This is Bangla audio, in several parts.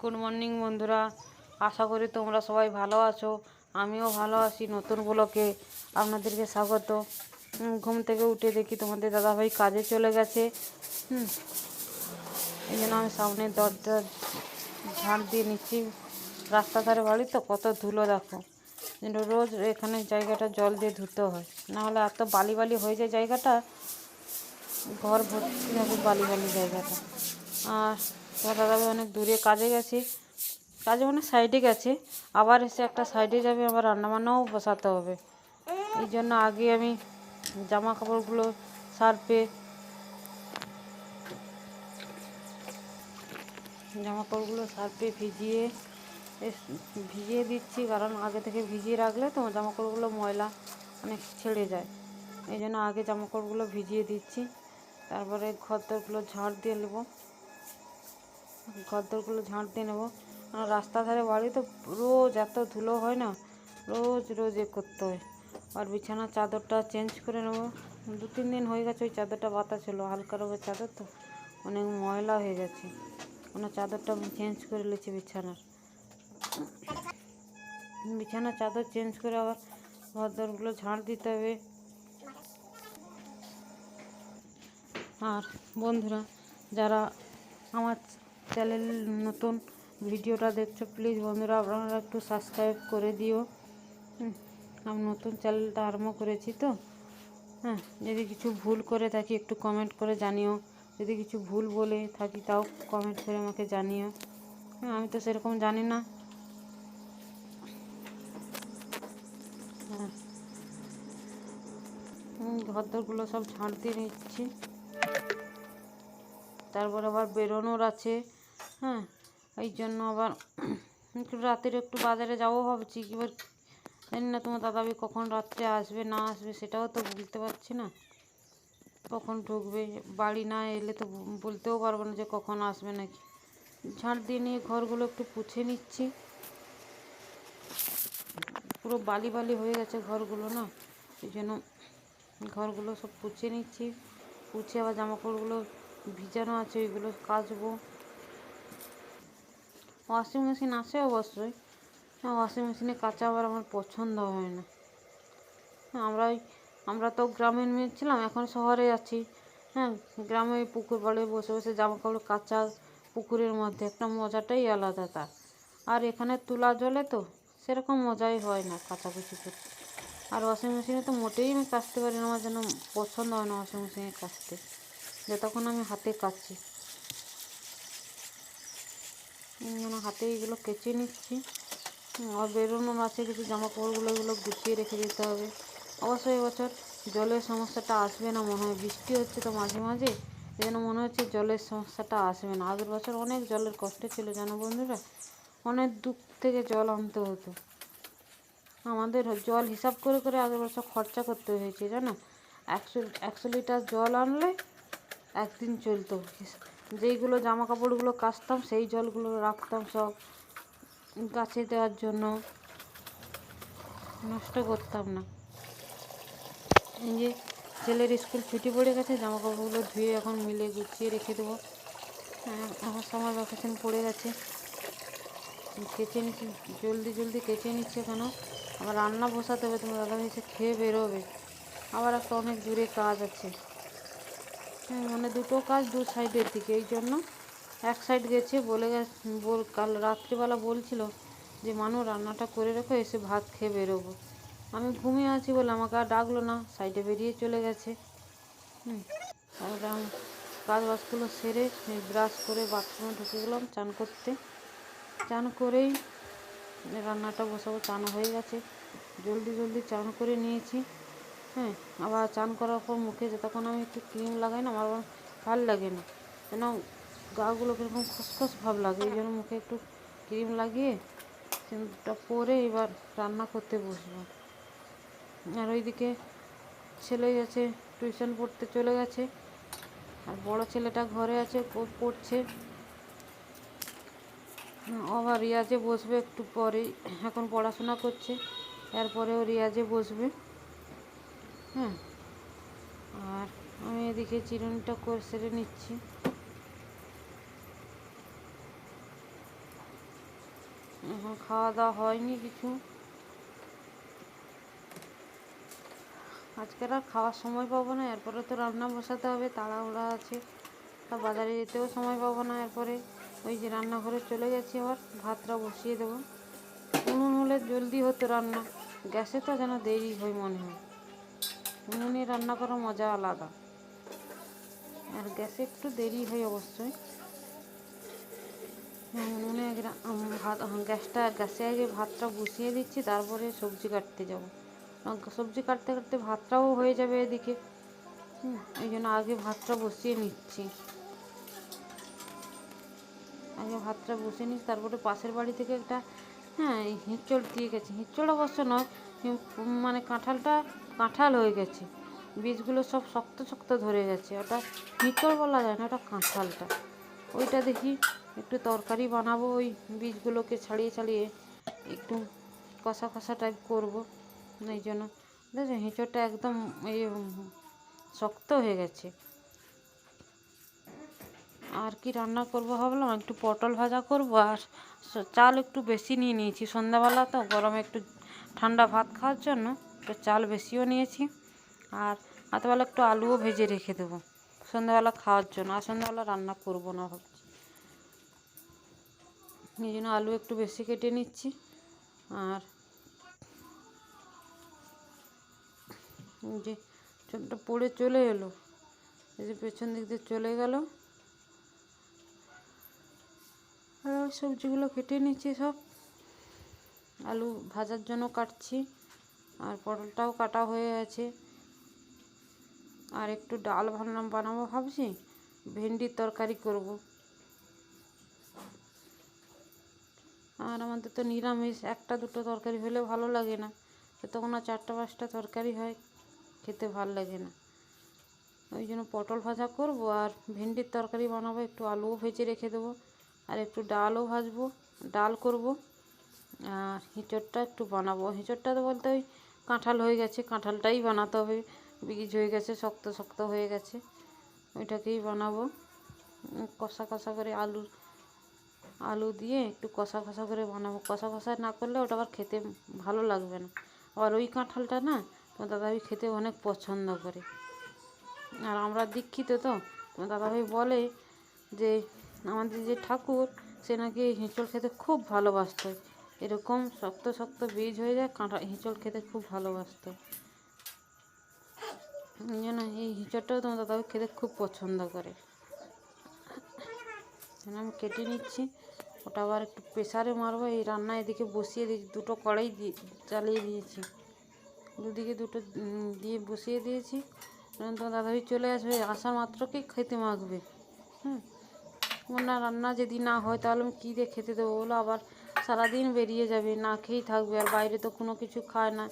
গুড মর্নিং বন্ধুরা। আশা করি তোমরা সবাই ভালো আছো। আমিও ভালো আছি নতুন ব্লকে আপনাদেরকে স্বাগত। ঘুম থেকে উঠে দেখি তোমাদের দাদাভাই কাজে চলে গেছে। এই জন্য আমি সামনে দরজা ঝাড় দিয়ে নিচ্ছি। রাস্তা ধারে বাড়ি তো কত ধুলো দেখো। রোজ এখানে জায়গাটা জল দিয়ে ধুতে হয়। না হলে এত বালি বালি হয়ে যায় জায়গাটা। ঘর ভর্তি থাকে বালি বালি জায়গাটা। আর তোমার দাদাভাই অনেক দূরে কাজে গেছে। কাজে মানে সাইডে গেছে। আবার এসে একটা সাইডে যাবে, আবার রান্নাবান্নাও বসাতে হবে। এই জন্য আগে আমি জামা কাপড়গুলো সার্ফে জামা কাপড়গুলো সার্ফে ভিজিয়ে ভিজিয়ে দিচ্ছি। কারণ আগে থেকে ভিজিয়ে রাখলে তো জামা কাপড়গুলো ময়লা অনেক ছেড়ে যায়। এই জন্য আগে জামা কাপড়গুলো ভিজিয়ে দিচ্ছি। তারপরে ঘরদরগুলো ঝাড় দিয়ে নেব। ঘরদরগুলো ঝাঁট দিয়ে নেব। আর রাস্তা ধারে বাড়ি তো রোজ এত ধুলো হয় না, রোজ রোজ এ করতে হয়। আর বিছানার চাদরটা চেঞ্জ করে নেব। দু তিন দিন হয়ে গেছে, ওই চাদরটা বাতা ছিল হালকা রঙের চাদর তো অনেক ময়লা হয়ে গেছে। ওনার চাদরটা আমি চেঞ্জ করে নিয়েছি বিছানার। বিছানার চাদর চেঞ্জ করে আবার ঘরদরগুলো ঝাঁট দিতে হবে। আর বন্ধুরা, যারা আমার চ্যানেল নতুন ভিডিওটা দেখছ প্লিজ বন্ধুরা আপনারা একটু সাবস্ক্রাইব করে দিও। আমি নতুন চ্যানেলটা আরম্ভ করেছি তো। হ্যাঁ যদি কিছু ভুল করে থাকি একটু কমেন্ট করে জানিও। যদি কিছু ভুল বলে থাকি তাও কমেন্ট করে আমাকে জানিও। হ্যাঁ আমি তো সেরকম জানি না। হ্যাঁ। ঘরদরগুলো সব ঝাঁট দিয়ে নিচ্ছি। তারপর আবার বেরোনোর আছে। হ্যাঁ এই জন্য আবার একটু রাতের একটু বাজারে যাব ভাবছি। এবার জানি না তোমার দাদাবি কখন রাত্রে আসবে, না আসবে সেটাও তো বলতে পারছি না। কখন ঢুকবে, বাড়ি না এলে তো বলতেও পারব না যে কখন আসবে নাকি। ঝাঁট দিয়ে নিয়ে ঘরগুলো একটু পুছে নিচ্ছি। পুরো বালি বালি হয়ে গেছে ঘরগুলো না, এই জন্য ঘরগুলো সব পুছে নিচ্ছি। পুছে আবার জামা কাপড়গুলো ভিজানো আছে, ওইগুলো কাচবো। ওয়াশিং মেশিন আছে অবশ্যই। হ্যাঁ ওয়াশিং মেশিনে কাচা আবার আমার পছন্দ হয় না। হ্যাঁ আমরা আমরা তো গ্রামের মেয়ে ছিলাম, এখন শহরে আছি। হ্যাঁ গ্রামে পুকুর পাড়ে বসে বসে জামা কাপড় কাচা পুকুরের মধ্যে, একটা মজাটাই আলাদা তার। আর এখানে তুলা জলে তো, সেরকম মজাই হয় না কাচাকুচি করতে। আর ওয়াশিং মেশিনে তো মোটেই আমি কাচতে পারি না, আমার যেন পছন্দ হয় না ওয়াশিং মেশিনে কাচতে। যতক্ষণ আমি হাতে কাচি। জন্য হাতে এগুলো কেচে নিচ্ছি। আর বেরোনোর আছে কিছু জামা কাপড়গুলো এগুলো গুছিয়ে রেখে দিতে হবে। অবশ্যই এবছর জলের সমস্যাটা আসবে না মনে হয়। বৃষ্টি হচ্ছে তো মাঝে মাঝে এই জন্য মনে হচ্ছে জলের সমস্যাটা আসবে না। আগের বছর অনেক জলের কষ্ট ছিল, জানো বন্ধুরা? অনেক দূর থেকে জল আনতে হতো। আমাদের জল হিসাব করে করে আগের বছর খরচা করতে হয়েছে, জানো? একশো একশো লিটার জল আনলে একদিন চলতো। যেইগুলো জামা কাপড়গুলো কাচতাম সেই জলগুলো রাখতাম সব গাছে দেওয়ার জন্য। নষ্ট করতাম না। এই যে ছেলের স্কুল ছুটি পড়ে গেছে জামা কাপড়গুলো ধুয়ে এখন মিলে গুছিয়ে রেখে দেবো। হ্যাঁ, আমার সময় ভ্যাকেশন পড়ে গেছে। কেচে নিচ্ছি জলদি জলদি কেচে নিচ্ছে কেন আবার রান্না বসাতে হবে তোমার দাদা এসে খেয়ে বেরোবে। আবার একটা অনেক দূরে কাজ আছে। মানে দুটো কাজ দু সাইডের দিকে, এই জন্য এক সাইড গেছে বলে গেছে, বল, কাল রাত্রিবেলা বলছিল যে, মানু, রান্নাটা করে রেখো, এসে ভাত খেয়ে বেরোবো। আমি ঘুমিয়ে আছি বলে আমাকে আর ডাকলো না সাইডে বেরিয়ে চলে গেছে। হুম কাজ বাজগুলো সেরে ব্রাশ করে বাথরুমে ঢুকে গেলাম চান করতে। চান করেই রান্নাটা বসাবো, চান হয়ে গেছে। জলদি জলদি চান করে নিয়েছি। হ্যাঁ আবার চান করার পর মুখে যতক্ষণ আমি একটু ক্রিম লাগাই না, আমার ভালো লাগে না। যেন গাগুলো কীরকম খসখস ভাব লাগে, এই জন্য মুখে একটু ক্রিম লাগিয়ে ক্রিমটা পরে এবার রান্না করতে বসবো। আর ওইদিকে ছেলে গেছে টিউশন পড়তে চলে গেছে। আর বড় ছেলেটা ঘরে আছে পড়ছে। আবার রিয়াজে বসবে একটু পরেই, এখন পড়াশোনা করছে, এরপরেও রিয়াজে বসবে। হ্যাঁ আর আমি এদিকে চিরুনিটা করে সেরে নিচ্ছি। এখন খাওয়া দাওয়া হয়নি কিছু। আজকের আর খাওয়ার সময় পাবো না, এরপরে তো রান্না বসাতে হবে, তাড়াহুড়া আছে। তা বাজারে যেতেও সময় পাবো না, এরপরে ওই যে রান্নাঘরে চলে গেছি আবার, ভাতটা বসিয়ে দেবো। উনুন হলে জলদি হতো রান্না, গ্যাসে তো যেন দেরি হয় মনে হয়। উনুনে রান্না করার মজা আলাদা। আর গ্যাসে একটু দেরি হয় অবশ্যই। উনুনে ভাত গ্যাসটা গ্যাসে আগে ভাতটা বসিয়ে দিচ্ছি, তারপরে সবজি কাটতে যাব। সবজি কাটতে কাটতে ভাতটাও হয়ে যাবে এদিকে। এই জন্য আগে ভাতটা বসিয়ে নিচ্ছি। আগে ভাতটা বসিয়ে নিচ্ছি, তারপরে পাশের বাড়ি থেকে একটা হ্যাঁ এই হিঁচড় দিয়ে গেছে। হিঁচড় অবশ্য নয় মানে কাঁঠালটা কাঁঠাল হয়ে গেছে। বীজগুলো সব শক্ত শক্ত ধরে গেছে। ওটা হিঁচড় বলা যায় না, ওটা কাঁঠালটা। ওইটা দেখি একটু তরকারি বানাবো, ওই বীজগুলোকে ছাড়িয়ে ছাড়িয়ে একটু কষা কষা টাইপ করব। এই জন্য দেখছ হিঁচড়টা একদম এই শক্ত হয়ে গেছে। আর কি রান্না করব ভাবলাম, একটু পটল ভাজা করব আর চাল একটু বেশি নিয়ে নিয়েছি। সন্ধ্যাবেলা তো গরমে একটু ঠান্ডা ভাত খাওয়ার জন্য। একটু চাল বেশিও নিয়েছি। আর রাতবেলা একটু আলুও ভেজে রেখে দেবো। সন্ধ্যাবেলা খাওয়ার জন্য। আর সন্ধ্যাবেলা রান্না করব না ভাবছি। এই জন্য আলু একটু বেশি কেটে নিচ্ছি। আর যে ছোটটা পড়ে চলে এলো। এই যে পেছন দিক দিয়ে চলে গেল। আর সবজিগুলো কেটে নিচ্ছি সব। আলু ভাজার জন্য কাটছি। আর পটলটাও কাটা হয়ে আছে আর একটু ডাল বানাম বানাবো ভাবছি। ভেন্ডির তরকারি করব। আর আমাদের তো নিরামিষ, একটা দুটো তরকারি হলে ভালো লাগে না। তখন আর চারটা পাঁচটা তরকারি হয়, খেতে ভালো লাগে না। ওই জন্য পটল ভাজা করব আর ভেন্ডির তরকারি বানাবো, একটু আলুও ভেজে রেখে দেবো। আর একটু ডালও ভাজবো, ডাল করব। আর হিঁচড়টা একটু বানাবো। হিঁচড়টা তো বলতে ওই কাঁঠাল হয়ে গেছে, কাঁঠালটাই বানাতে হবে। বীজ হয়ে গেছে, শক্ত শক্ত হয়ে গেছে। ওইটাকেই বানাবো। কষা কষা করে আলু আলু দিয়ে একটু কষা কষা করে বানাবো। কষা কষা না করলে ওটা আবার খেতে ভালো লাগবে না। আর ওই কাঁঠালটা না, তোমার দাদাভাই খেতে অনেক পছন্দ করে। আর আমরা দীক্ষিত তো, তোমার দাদাভাই বলে যে, আমাদের যে ঠাকুর, সে নাকি হিঁচড় খেতে খুব ভালোবাসতো। এরকম শক্ত শক্ত বীজ হয়ে যায়, কাঁটা, হিঁচড় খেতে খুব ভালোবাসতো। এই জন্য এই হিঁচড়টাও তোমার দাদাভাই খেতে খুব পছন্দ করে। আমি কেটে নিচ্ছি, ওটা আবার একটু প্রেসারে মারবো, এই রান্না এদিকে বসিয়ে দিয়েছি, দুটো কড়াই দিয়ে চালিয়ে দিয়েছি। দুদিকে দুটো দিয়ে বসিয়ে দিয়েছি কারণ তোমার দাদাভাই চলে আসবে, আসা মাত্রকেই খেতে মাখবে। হুম না, রান্না যদি না হয় তাহলে আমি কী দিয়ে খেতে দেবো? বলো আবার সারাদিন বেরিয়ে যাবে, না খেয়েই থাকবে আর বাইরে তো কোনো কিছু খায় না।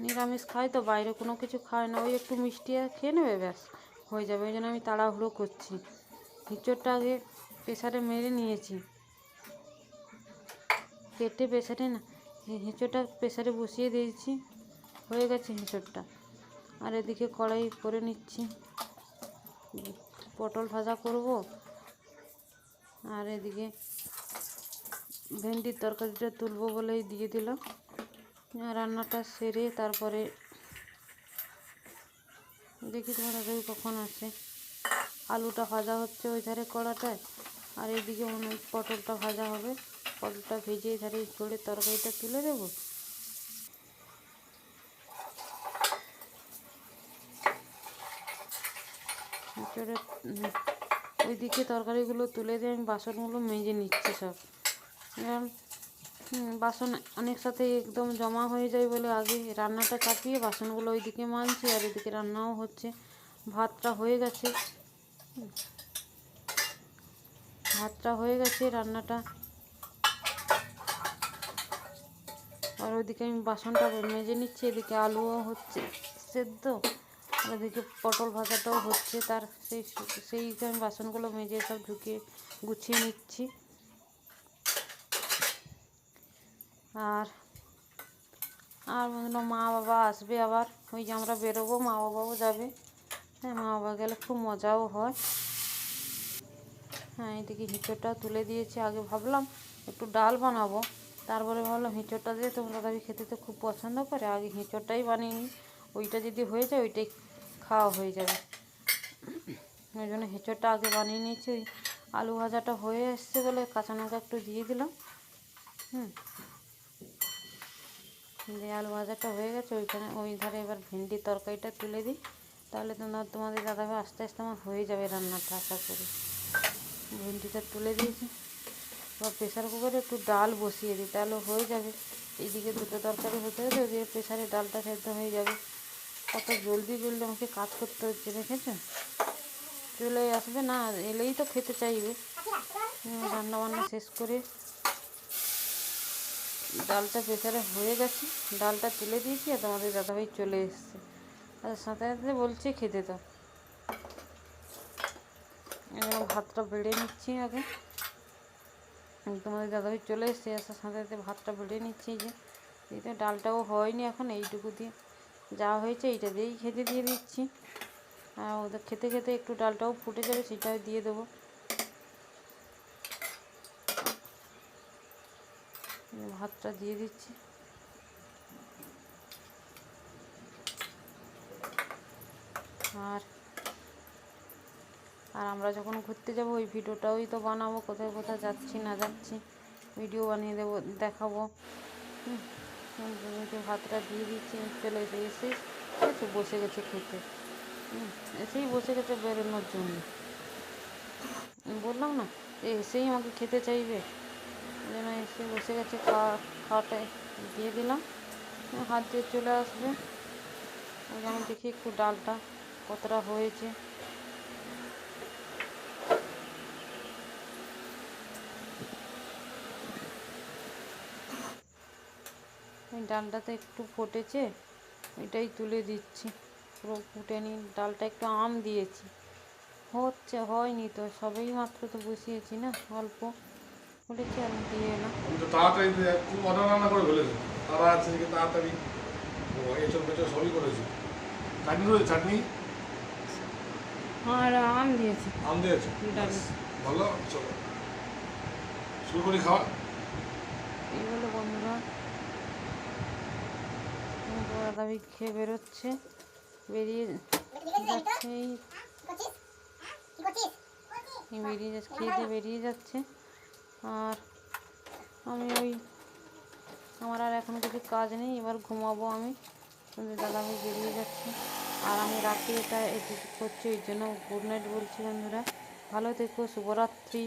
নিরামিষ খায় তো, বাইরে কোনো কিছু খায় না, ওই একটু মিষ্টি খেয়ে নেবে ব্যাস, হয়ে যাবে। ওই জন্য আমি তাড়াহুড়ো করছি। হিঁচড়টা আগে প্রেসারে মেরে নিয়েছি। কেটে প্রেসারে না হি- হিঁচড়টা প্রেসারে বসিয়ে দিয়েছি। হয়ে গেছে হিঁচড়টা আর এদিকে কড়াই করে নিচ্ছি। পটল ভাজা করব। আর এদিকে ভেন্ডির তরকারিটা তুলবো বলেই দিয়ে আর রান্নাটা সেরে তারপরে দেখি তোমার কখন আসে। আলুটা ভাজা হচ্ছে ওই ধারে কড়াটায়, আর এদিকে মনে হয় পটলটা ভাজা হবে। পটলটা ভেজে এই ধারে করে তরকারিটা তুলে দেবো ওইদিকে তরকারিগুলো তুলে দিয়ে আমি বাসনগুলো মেজে নিচ্ছি সব। বাসন অনেক সাথে একদম জমা হয়ে যায় বলে আগে রান্নাটা চাপিয়ে বাসনগুলো ওইদিকে মানছি আর এদিকে রান্নাও হচ্ছে। ভাতটা হয়ে গেছে। ভাতটা হয়ে গেছে, রান্নাটা। আর ওইদিকে আমি বাসনটা মেজে নিচ্ছি, এদিকে আলুও হচ্ছে সেদ্ধ। আর ওদিকে পটল ভাজাটাও হচ্ছে, তার সেই সেই আমি বাসনগুলো মেজে সব ঢুকিয়ে গুছিয়ে নিচ্ছি। আর আর হয় মা বাবা আসবে আবার। ওই যে আমরা বেরোবো, মা বাবাও যাবে। হ্যাঁ মা বাবা গেলে খুব মজাও হয়। হ্যাঁ এদিকে হিঁচড়টাও তুলে দিয়েছি। আগে ভাবলাম একটু ডাল বানাবো। তারপরে ভাবলাম হিঁচড়টা দিয়ে তোমরা দাবি খেতে তো খুব পছন্দ করে। আগে হিঁচড়টাই বানিয়ে নিই। ওইটা যদি হয়ে যায়, ওইটাই খাওয়া হয়ে যাবে। ওই জন্য হেঁচড়টা আগে বানিয়ে নিয়েছি। ওই আলু ভাজাটা হয়ে এসছে বলে কাঁচা লঙ্কা একটু দিয়ে দিলাম। হুম দিয়ে আলু ভাজাটা হয়ে গেছে, ওইখানে ওই ধারে এবার ভেন্ডি তরকারিটা তুলে দিই। তাহলে তোমরা তোমাদের দাদাভাই আস্তে আস্তে আমার হয়ে যাবে রান্নাটা, আশা করি। ভেন্ডিটা তুলে দিয়েছি। এবার প্রেশার কুকারে একটু ডাল বসিয়ে দিই, তাহলে হয়ে যাবে। এইদিকে দুটো তরকারি হতে হতে ওদিকে প্রেশারে ডালটা সেদ্ধ হয়ে যাবে। কত জলদি জলদি আমাকে কাজ করতে হচ্ছে, দেখেছ? চলে আসবে না, এলেই তো খেতে চাইবে। রান্না বান্না শেষ করে ডালটা প্রেসারে হয়ে গেছে। ডালটা তুলে দিয়েছি আর তোমাদের দাদাভাই চলে এসছে। আর সাথে সাথে বলছে খেতে এবার ভাতটা বেড়ে নিচ্ছি আগে। তোমাদের দাদাভাই চলে এসছে আসার সাথে সাথে ভাতটা বেড়ে নিচ্ছি এই যে। এতে ডালটাও হয়নি এখন এইটুকু দিয়ে। যা হয়েছে এইটা দিয়েই খেতে দিয়ে দিচ্ছি। আর ওদের খেতে খেতে একটু ডালটাও ফুটে যাবে সেটাও দিয়ে দেবো এই ভাতটা দিয়ে দিচ্ছি। আর আর আমরা যখন ঘুরতে যাব, ওই ভিডিওটাই তো বানাবো, কোথায় কোথায় যাচ্ছি, না যাচ্ছি ভিডিও বানিয়ে দেবো, দেখাবো। ভাতটা দিয়ে দিচ্ছি চলে এসে এসে এসে বসে গেছে খেতে। এসেই বসে গেছে বেরোনোর জন্য। বললাম না এসেই আমাকে খেতে চাইবে। এসে বসে গেছে, খাওয়া, খাওয়াটা দিয়ে দিলাম। হাত দিয়ে চলে আসবে। ওই জন্য দেখি একটু ডালটা কতটা হয়েছে। ওই ডালটাতে একটু ফুটেছে এটাই তুলে দিচ্ছি। পুরো ফুটেনি, ডালটা একটু আম দিয়েছি। হচ্ছে, হয়নি তো, সবেই মাত্র তো বসিয়েছি না, অল্প। ফুটেছে আর দিয়ে না আমি তাড়াতাড়ি খুব অর্ডার রান্না করে ফেলেছি তারা আছে কি তাড়াতাড়ি ও এঁচড় সবই করেছি চাটনি রয়েছে চাটনি আর আম দিয়েছি আম দিয়েছে। ভালো চলো শুরু করি খাওয়া এই বলে বন্ধুরা দাদাবি খেয়ে বেরোচ্ছে বেরিয়ে যাচ্ছে এই এই বেরিয়ে যাচ্ছে খেয়ে দিয়ে বেরিয়ে যাচ্ছে আর আমি ওই আমার আর এখন কিছু কাজ নেই, এবার ঘুমাবো আমি। দাদা আমি বেরিয়ে যাচ্ছি। আর আমি রাত্রি এটা এটি করছি, ওই জন্য গুড নাইট বলছি বন্ধুরা। ভালো থেকো, শুভরাত্রি।